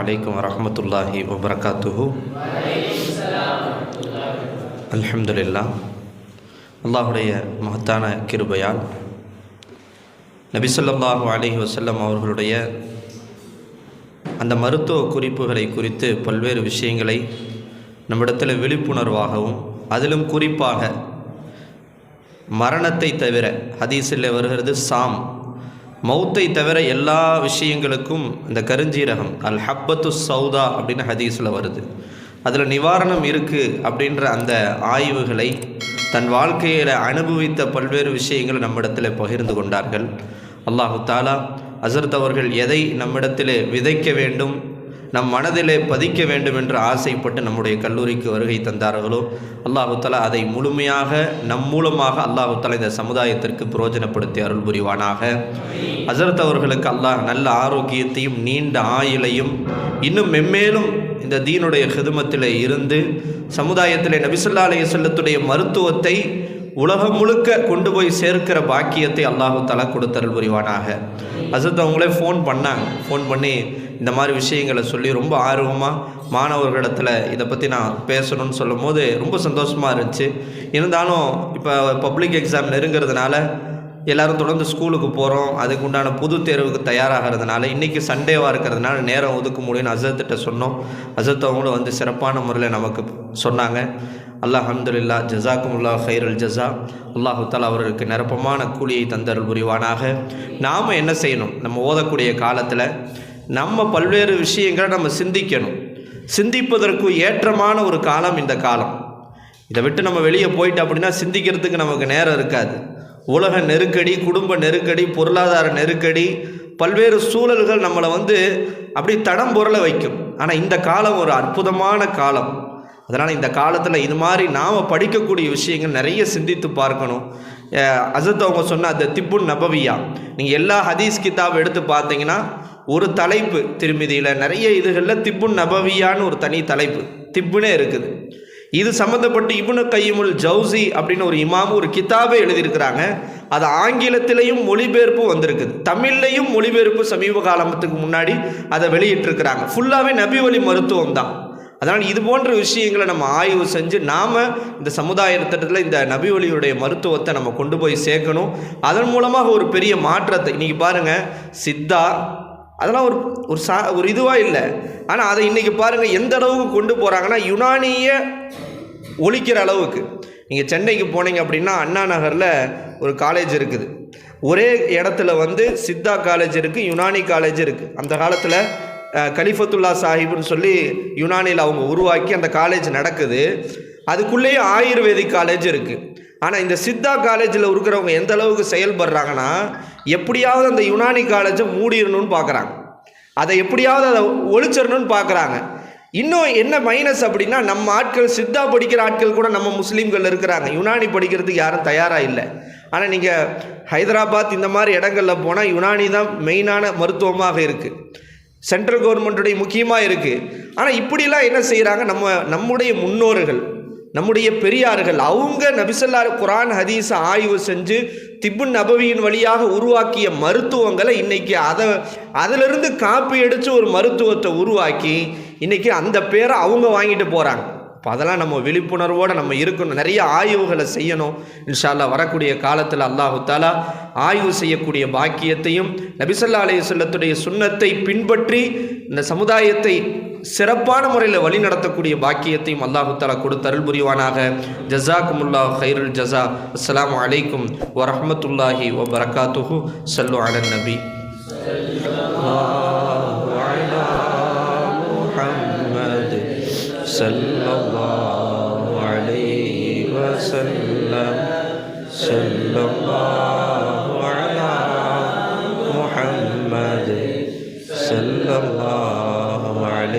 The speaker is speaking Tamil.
السلام عليكم ورحمة الله وبركاته அல்ஹம்துலில்லா அல்லாஹுடைய மகத்தான கிருபையால் நபிசல்லாஹு அலைஹி வஸல்லம் அவர்களுடைய அந்த மருத்துவ குறிப்புகளை குறித்து பல்வேறு விஷயங்களை நம்மிடத்தில் விழிப்புணர்வாகவும் அதிலும் குறிப்பாக மரணத்தை தவிர ஹதீஸில் வருகிறது சாம் மௌத்தை தவிர எல்லா விஷயங்களுக்கும் இந்த கருஞ்சீரகம் அல் ஹப்பத்து சௌதா அப்படின்னு ஹதீஸில் வருது. அதில் நிவாரணம் இருக்குது அப்படின்ற அந்த ஆய்வுகளை தன் வாழ்க்கையில் அனுபவித்த பல்வேறு விஷயங்களை நம்மிடத்தில் பகிர்ந்து கொண்டார்கள். அல்லாஹு தாலா அசர்த் அவர்கள் எதை நம்மிடத்தில் விதைக்க வேண்டும்? நம் மனதிலே பதிக்க வேண்டும் என்று ஆசைப்பட்டு நம்முடைய கல்லூரிக்கு வருகை தந்தார்களோ அல்லாஹுத்தலா அதை முழுமையாக நம் மூலமாக அல்லாஹு இந்த சமுதாயத்திற்கு பிரயோஜனப்படுத்தி அருள் புரிவானாக. அசரத் அவர்களுக்கு அல்லாஹ் நல்ல ஆரோக்கியத்தையும் நீண்ட ஆயுளையும் இன்னும் மென்மேலும் இந்த தீனுடைய ஹிதுமத்தில் இருந்து சமுதாயத்தில் நபிசுல்லா அலைய செல்லத்துடைய மருத்துவத்தை உலகம் முழுக்க கொண்டு போய் சேர்க்கிற பாக்கியத்தை அல்லாஹு தலா கொடுத்தருள் புரிவானாக. அசத் அவங்களே ஃபோன் பண்ணாங்க. ஃபோன் பண்ணி இந்த மாதிரி விஷயங்களை சொல்லி ரொம்ப ஆர்வமாக மாணவர்களிடத்தில் இதை பற்றி நான் பேசணும்னு சொல்லும் போது ரொம்ப சந்தோஷமாக இருந்துச்சு. இருந்தாலும் இப்போ பப்ளிக் எக்ஸாம் நெருங்கிறதுனால எல்லாரும் தொடர்ந்து ஸ்கூலுக்கு போகிறோம் அதுக்கு உண்டான புது தேர்வுக்கு தயாராகிறதுனால இன்றைக்கி சண்டேவாக இருக்கிறதுனால நேரம் ஒதுக்க முடியும்னு அசத்திட்ட சொன்னோம். அசத் அவங்களும் வந்து சிறப்பான முறையில் நமக்கு சொன்னாங்க. அல்லாஹ் அஹமதுல்லா ஜசாக்குமுல்லா ஹைரல் ஜஸா. அல்லாஹுத்தால் அவர்களுக்கு நிரப்பமான கூலியை தந்தருள் புரிவானாக. நாம் என்ன செய்யணும்? நம்ம ஓதக்கூடிய காலத்தில் நம்ம பல்வேறு விஷயங்களை நம்ம சிந்திக்கணும். சிந்திப்பதற்கு ஏற்றமான ஒரு காலம் இந்த காலம். இதை விட்டு நம்ம வெளியே போயிட்டு அப்படின்னா சிந்திக்கிறதுக்கு நமக்கு நேரம் இருக்காது. உலக நெருக்கடி குடும்ப நெருக்கடி பொருளாதார நெருக்கடி பல்வேறு சூழல்கள் நம்மளை வந்து அப்படி தடம் பொருளை வைக்கும். ஆனால் இந்த காலம் ஒரு அற்புதமான காலம். அதனால் இந்த காலத்தில் இது மாதிரி நாம் படிக்கக்கூடிய விஷயங்கள் நிறைய சிந்தித்து பார்க்கணும். அசத் அவங்க சொன்ன அந்த திப்புன் நபவியா. நீங்கள் எல்லா ஹதீஸ் கிதாப் எடுத்து பார்த்தீங்கன்னா ஒரு தலைப்பு திருமதியில் நிறைய இதுகளில் திப்புன் நபவியான்னு ஒரு தனி தலைப்பு திப்புனே இருக்குது. இது சம்மந்தப்பட்டு இபுனு கையுமுல் ஜவுசி அப்படின்னு ஒரு இமாமும் ஒரு கிதாபே எழுதியிருக்கிறாங்க. அது ஆங்கிலத்திலையும் மொழிபெயர்ப்பும் வந்திருக்குது. தமிழ்லையும் மொழிபெயர்ப்பு சமீப காலத்துக்கு முன்னாடி அதை வெளியிட்டிருக்கிறாங்க. ஃபுல்லாகவே நபி வழி மருத்துவம் தான். அதனால் இது போன்ற விஷயங்களை நம்ம ஆய்வு செஞ்சு நாம் இந்த சமுதாயத்திட்டத்தில் இந்த நபி ஒளியுடைய மருத்துவத்தை நம்ம கொண்டு போய் சேர்க்கணும். அதன் மூலமாக ஒரு பெரிய மாற்றத்தை இன்றைக்கி பாருங்கள் சித்தா அதெல்லாம் ஒரு ஒரு சா ஒரு இதுவாக இல்லை. ஆனால் அதை இன்றைக்கி பாருங்கள் எந்த அளவுக்கு கொண்டு போகிறாங்கன்னா யுனானிய ஒழிக்கிற அளவுக்கு. நீங்கள் சென்னைக்கு போனீங்க அப்படின்னா அண்ணா நகரில் ஒரு காலேஜ் இருக்குது. ஒரே இடத்துல வந்து சித்தா காலேஜ் இருக்குது யுனானி காலேஜ் இருக்குது அந்த காலத்தில் கலிஃபத்துல்லா சாஹிப்னு சொல்லி யுனானியில் அவங்க உருவாக்கி அந்த காலேஜ் நடக்குது. அதுக்குள்ளேயே ஆயுர்வேதிக் காலேஜ் இருக்குது ஆனால் இந்த சித்தா காலேஜில் இருக்கிறவங்க எந்த அளவுக்கு செயல்படுறாங்கன்னா எப்படியாவது அந்த யுனானி காலேஜை மூடிடணும்னு பார்க்குறாங்க அதை எப்படியாவது அதை ஒழிச்சிடணும்னு பார்க்குறாங்க இன்னும் என்ன மைனஸ் அப்படின்னா நம்ம ஆட்கள் சித்தா படிக்கிற ஆட்கள் கூட நம்ம முஸ்லீம்கள் இருக்கிறாங்க. யுனானி படிக்கிறதுக்கு யாரும் தயாராக இல்லை. ஆனால் நீங்கள் ஹைதராபாத் இந்த மாதிரி இடங்களில் போனால் யுனானி தான் மெயினான மருத்துவமாக இருக்குது சென்ட்ரல் கவர்மெண்ட்டுடைய முக்கியமாக இருக்குது ஆனால் இப்படிலாம் என்ன செய்கிறாங்க நம்ம நம்முடைய முன்னோர்கள். நம்முடைய பெரியார்கள் அவங்க நபிசல்லார் குரான் ஹதீஸை ஆய்வு செஞ்சு திப்புன் நபவியின் வழியாக உருவாக்கிய மருத்துவங்களை இன்றைக்கி அதை அதிலிருந்து காப்பி அடித்து ஒரு மருத்துவத்தை உருவாக்கி இன்றைக்கி அந்த பேரை அவங்க வாங்கிட்டு போகிறாங்க இப்போ அதெல்லாம் நம்ம விழிப்புணர்வோடு நம்ம இருக்கணும். நிறைய ஆய்வுகளை செய்யணும். இன்ஷால்லா வரக்கூடிய காலத்தில் அல்லாஹு தாலா ஆய்வு செய்யக்கூடிய பாக்கியத்தையும் நபிசல்லா அலைய சொல்லத்துடைய சுண்ணத்தை பின்பற்றி இந்த சமுதாயத்தை சிறப்பான முறையில் வழி நடத்தக்கூடிய பாக்கியத்தையும் அல்லாஹு தாலா கொடுத்து அருள் புரிவானாக ஜசாக்குமுல்லா ஹைருல் ஜசா அஸ்லாம் அலைக்கும் வரமத்துல்லாஹி வபரகாத்துஹு சல்லு அலன் நபி صلى الله عليه وسلم صلى الله على محمد صلى الله